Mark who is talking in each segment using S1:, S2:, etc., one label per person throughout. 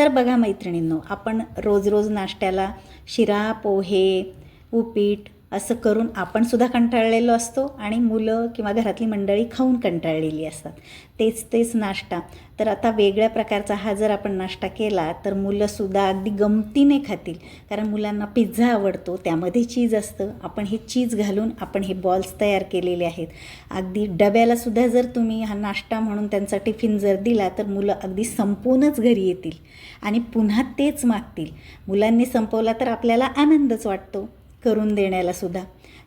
S1: तर बघा मैत्रिणींनो आपण रोज रोज नाश्त्याला शिरा पोहे उपीट असं करून आपण सुद्धा कंटाळलेलो असतो आणि मुलं किंवा घरातली मंडळी खाऊन कंटाळलेली असतात. तेच तेच नाश्ता. तर आता वेगळ्या प्रकारचा हा जर आपण नाश्ता केला तर मुलंसुद्धा अगदी गमतीने खातील. कारण मुलांना पिझ्झा आवडतो त्यामध्ये चीज असतं. आपण हे चीज घालून आपण हे बॉल्स तयार केलेले आहेत. अगदी डब्यालासुद्धा जर तुम्ही हा नाश्ता म्हणून त्यांचा टिफिन जर दिला तर मुलं अगदी संपवूनच घरी येतील आणि पुन्हा तेच मागतील. मुलांनी संपवला तर आपल्याला आनंदच वाटतो. करून देण्याला सुद्धा.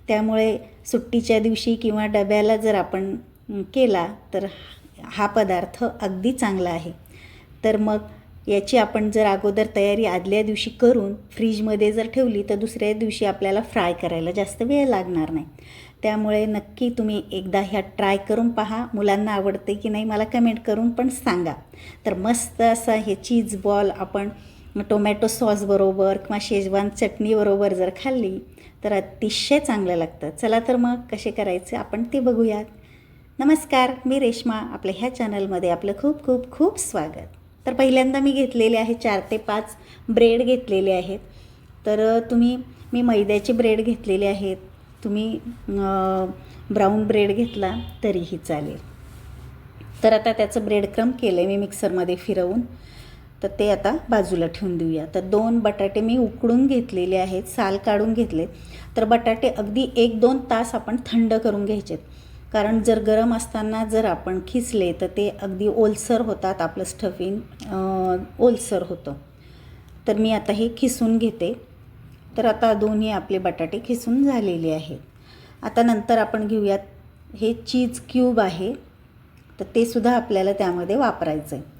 S1: त्यामुळे सुट्टीच्या दिवशी किंवा डब्याला जर आपण केला तर हा पदार्थ अगदी चांगला आहे. तर मग याची आपण जर अगोदर तयारी आदल्या दिवशी करून फ्रीजमध्ये जर ठेवली तर दुसऱ्या दिवशी आपल्याला फ्राय करायला जास्त वेळ लागणार नाही. त्यामुळे नक्की तुम्ही एकदा ह्या ट्राय करून पहा. मुलांना आवडते की नाही मला कमेंट करून पण सांगा. तर मस्त असा हे चीज बॉल आपण मग टोमॅटो सॉसबरोबर किंवा शेजवान चटणीबरोबर जर खाल्ली तर अतिशय चांगलं लागतं. चला तर मग कसे करायचे आपण ते बघूयात. नमस्कार मी रेश्मा. आपल्या ह्या चॅनलमध्ये आपलं खूप खूप खूप स्वागत. तर पहिल्यांदा मी घेतलेले आहे चार ते पाच ब्रेड घेतलेले आहेत. तर तुम्ही मी मैद्याचे ब्रेड घेतलेले आहेत. तुम्ही ब्राऊन ब्रेड घेतला तरीही चालेल. तर आता त्याचं ब्रेड क्रम केलं आहे मी मिक्सरमध्ये फिरवून. तर ते आता बाजूला ठेवून देऊया. तर दोन बटाटे मी उकडून घेतलेले आहेत साल काढून घेतले तर बटाटे अगदी एक दोन तास आपण थंड करून घ्यायचेत. कारण जर गरम असताना जर आपण खिसले तर ते अगदी ओलसर होतात आपलं स्टफिंग ओलसर होतं. तर मी आता हे खिसून घेते. तर आता दोन्ही आपले बटाटे खिसून झालेले आहेत. आता नंतर आपण घेऊयात. हे चीज क्यूब आहे. तर ते सुद्धा आपल्याला त्यामध्ये वापरायचं आहे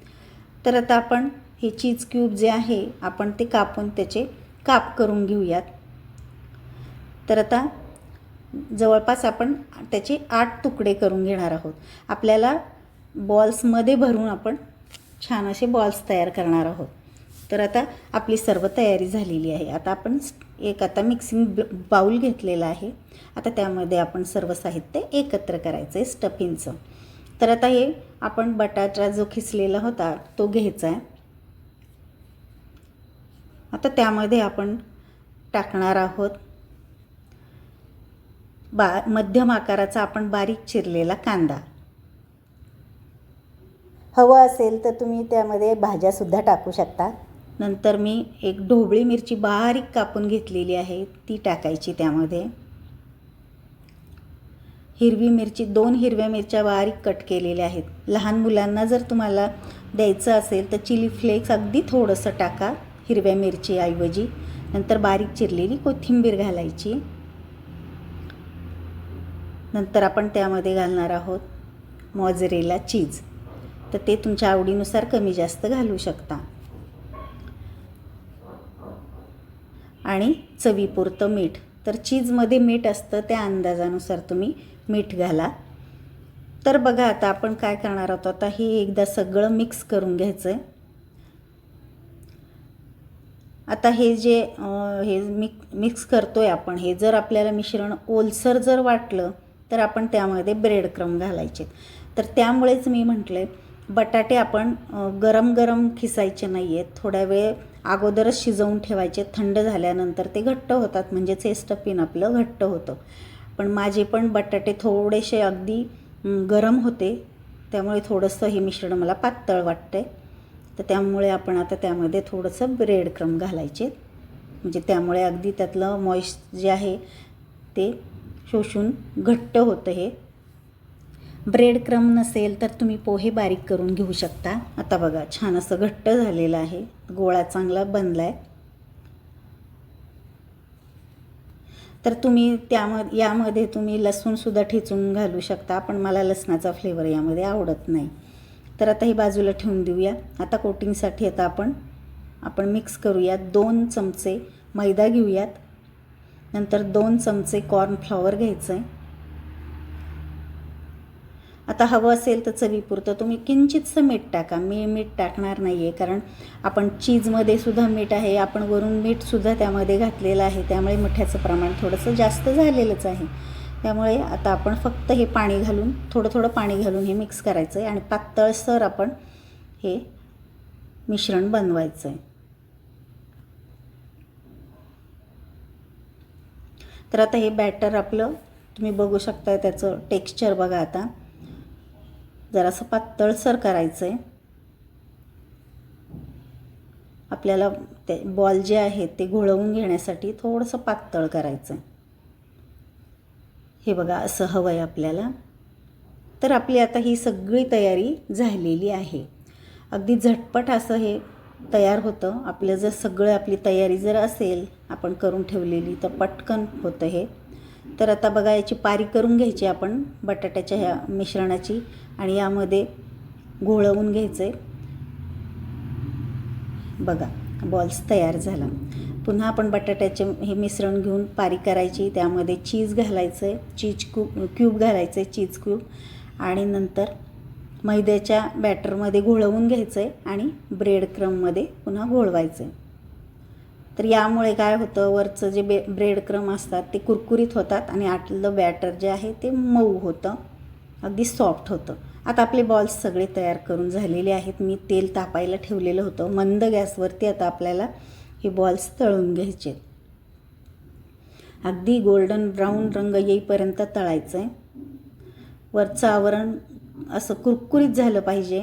S1: तर आता आपण हे चीज क्यूब जे आहे आपण ते कापून त्याचे काप करून घेऊयात. तर आता जवळपास आपण त्याचे आठ तुकडे करून घेणार आहोत. आपल्याला बॉल्समध्ये भरून आपण छान असे बॉल्स तयार करणार आहोत. तर आता आपली सर्व तयारी झालेली आहे. आता आपण एक आता मिक्सिंग ब बाऊल घेतलेला आहे. आता त्यामध्ये आपण सर्व साहित्य एकत्र करायचं आहे स्टफिंगचं. तर आता हे आपण बटाटा जो खिसलेला होता तो घ्यायचा आहे. आता त्यामध्ये आपण टाकणार आहोत. बा मध्यम आकाराचा आपण बारीक चिरलेला कांदा. हवं असेल तर तुम्ही त्यामध्ये भाज्यासुद्धा टाकू शकता. नंतर मी एक ढोबळी मिरची बारीक कापून घेतलेली आहे ती टाकायची त्यामध्ये. हिरवी मिरची दोन हिरव्या मिरच्या बारीक कट केलेल्या आहेत. लहान मुलांना जर तुम्हाला द्यायचं असेल तर चिली फ्लेक्स अगदी थोडंसं टाका. हिरव्या मिरचीऐवजी नंतर बारीक चिरलेली कोथिंबीर घालायची. नंतर आपण त्यामध्ये घालणार आहोत मॉजरेला चीज. तर ते तुमच्या आवडीनुसार कमी जास्त घालू शकता. आणि चवीपुरतं मीठ. तर चीजमध्ये मीठ असतं त्या अंदाजानुसार तुम्ही मीठ घाला. तर बघा आता आपण काय करणार आहोत? आता हे एकदा सगळं मिक्स करून घ्यायचं आहे आता हे जे हे मिक मिक्स करतो आहे आपण हे जर आपल्याला मिश्रण ओलसर जर वाटलं तर आपण त्यामध्ये ब्रेड क्रम घालायचे तर त्यामुळेच मी म्हटलं आहे बटाटे आपण गरम गरम खिसायचे नाही आहेत थोड्या वेळ अगोदरच शिजवून ठेवायचे. थंड झाल्यानंतर ते घट्ट होतात म्हणजेच हे स्टफिन आपलं घट्ट होतं. पण माझे पण बटाटे थोडेसे अगदी गरम होते. त्यामुळे थोडंसं हे मिश्रण मला पातळ वाटतं आहे तर त्यामुळे आपण आता त्यामध्ये थोडंसं ब्रेड क्रम घालायचे. म्हणजे त्यामुळे अगदी त्यातलं मॉइश जे आहे ते शोषून घट्ट होतं हे. ब्रेड क्रम नसेल तर तुम्ही पोहे बारीक करून घेऊ शकता. आता बघा छान असं घट्ट झालेलं आहे. गोळा चांगला बनला आहे तर तुम्ही त्याम यामध्ये तुम्ही लसूणसुद्धा ठेचून घालू शकता. पण मला लसणाचा फ्लेवर यामध्ये आवडत नाही. तर आता ही बाजूला ठेवून देऊया. आता कोटिंगसाठी आता आपण आपण मिक्स करूयात. दोन चमचे मैदा घेऊयात. नंतर दोन चमचे कॉर्नफ्लॉवर घ्यायचं आहे आता हवं असेल तर चवीपुरतं तुम्ही किंचितसं मीठ टाका. मी मीठ टाकणार नाही आहे कारण आपण चीजमध्ये सुद्धा मीठ आहे. आपण वरून मीठसुद्धा त्यामध्ये घातलेलं आहे. त्यामुळे मिठाचं प्रमाण थोडंसं जास्त झालेलंच आहे. त्यामुळे आता आपण फक्त हे पाणी घालून थोडं थोडं पाणी घालून हे मिक्स करायचं आहे आणि पातळसर आपण हे मिश्रण बनवायचं आहे तर आता हे बॅटर आपलं तुम्ही बघू शकता त्याचं टेक्स्चर बघा आता. जरासं पातळसर करायचं आहे आपल्याला ते बॉल जे आहेत ते घोळवून घेण्यासाठी थोडंसं पातळ करायचं आहे हे बघा असं हवं आहे आपल्याला. तर आपली आता ही सगळी तयारी झालेली आहे. अगदी झटपट असं हे तयार होतं. आपलं जर सगळं आपली तयारी जर असेल आपण करून ठेवलेली तर पटकन होतं हे. तर आता बघा याची पारी करून घ्यायची आपण बटाट्याच्या ह्या मिश्रणाची आणि यामध्ये घोळवून घ्यायचं आहे बघा बॉल्स तयार झाला. पुन्हा आपण बटाट्याचे हे मिश्रण घेऊन पारी करायची. त्यामध्ये चीज घालायचं आहे चीज क्यूब क्यूब घालायचं आहे चीज क्यूब. आणि नंतर मैद्याच्या बॅटरमध्ये घोळवून घ्यायचं आहे आणि ब्रेड क्रममध्ये पुन्हा घोळवायचं आहे तर यामुळे काय होतं वरचं जे बे ब्रेड क्रम असतात ते कुरकुरीत होतात आणि आतलं बॅटर जे आहे ते मऊ होतं. अगदी सॉफ्ट होतं. आता आपले बॉल्स सगळे तयार करून झालेले आहेत. मी तेल तापायला ठेवलेलं होतं. मंद गॅसवरती आता आपल्याला हे बॉल्स तळून घ्यायचे. अगदी गोल्डन ब्राऊन रंग येईपर्यंत तळायचं. आहे वरचं आवरण असं कुरकुरीत झालं पाहिजे.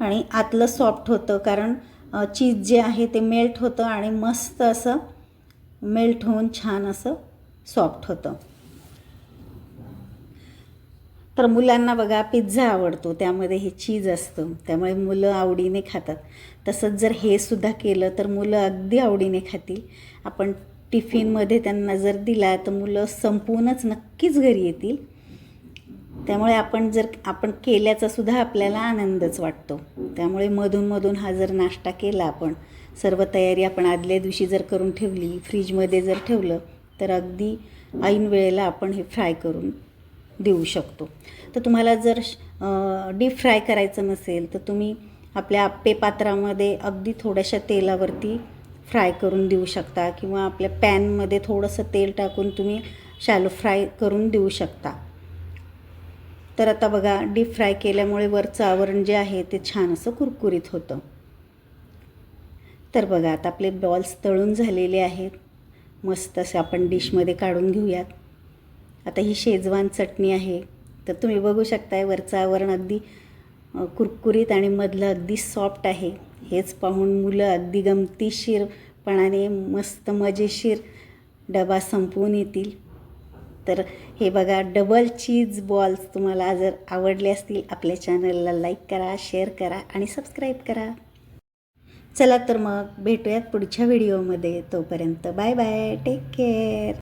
S1: आणि आतलं सॉफ्ट होतं कारण चीज जे आहे ते मेल्ट होतं आणि मस्त असं मेल्ट होऊन छान असं सॉफ्ट होतं. तर मुलांना बघा पिझ्झा आवडतो त्यामध्ये हे चीज असतं त्यामुळे मुलं आवडीने खातात. तसंच जर हे सुद्धा केलं तर मुलं अगदी आवडीने खातील. आपण टिफिनमध्ये त्यांना जर दिला तर मुलं संपवूनच नक्कीच घरी येतील. त्यामुळे आपण जर आपण केल्याचा सुद्धा आपल्याला आनंदच वाटतो. त्यामुळे मधून मधून हा जर नाश्ता केला आपण सर्व तयारी आपण आदल्या दिवशी जर करून ठेवली फ्रीजमध्ये जर ठेवलं तर अगदी ऐन वेळेला आपण हे फ्राय करून देऊ शकतो. तर तुम्हाला जर डीप फ्राय करायचं नसेल तर तुम्ही आपल्या आप्पे पात्रामध्ये अगदी थोड्याशा तेलावरती फ्राय करून देऊ शकता किंवा आपल्या पॅनमध्ये थोडंसं तेल टाकून तुम्ही शॅलो फ्राय करून देऊ शकता. तर आता बघा डीप फ्राय केल्यामुळे वरचं आवरण जे आहे ते छान असं कुरकुरीत होतं. तर बघा आता आपले बॉल्स तळून झालेले आहेत. मस्त असे आपण डिशमध्ये काढून घेऊयात. आता ही शेजवान चटणी आहे. तर तुम्ही बघू शकताय वरचं आवरण अगदी कुरकुरीत आणि मधलं अगदी सॉफ्ट आहे. हेच पाहून मुलं अगदी गमतीशीरपणाने मस्त मजेशीर डबा संपवून येतील. तर हे बघा डबल चीज बॉल्स तुम्हाला जर आवडले असतील आपल्या चॅनलला लाईक करा शेअर करा आणि सबस्क्राईब करा. चला तर मग भेटूयात पुढच्या व्हिडिओमध्ये तोपर्यंत बाय बाय टेक केअर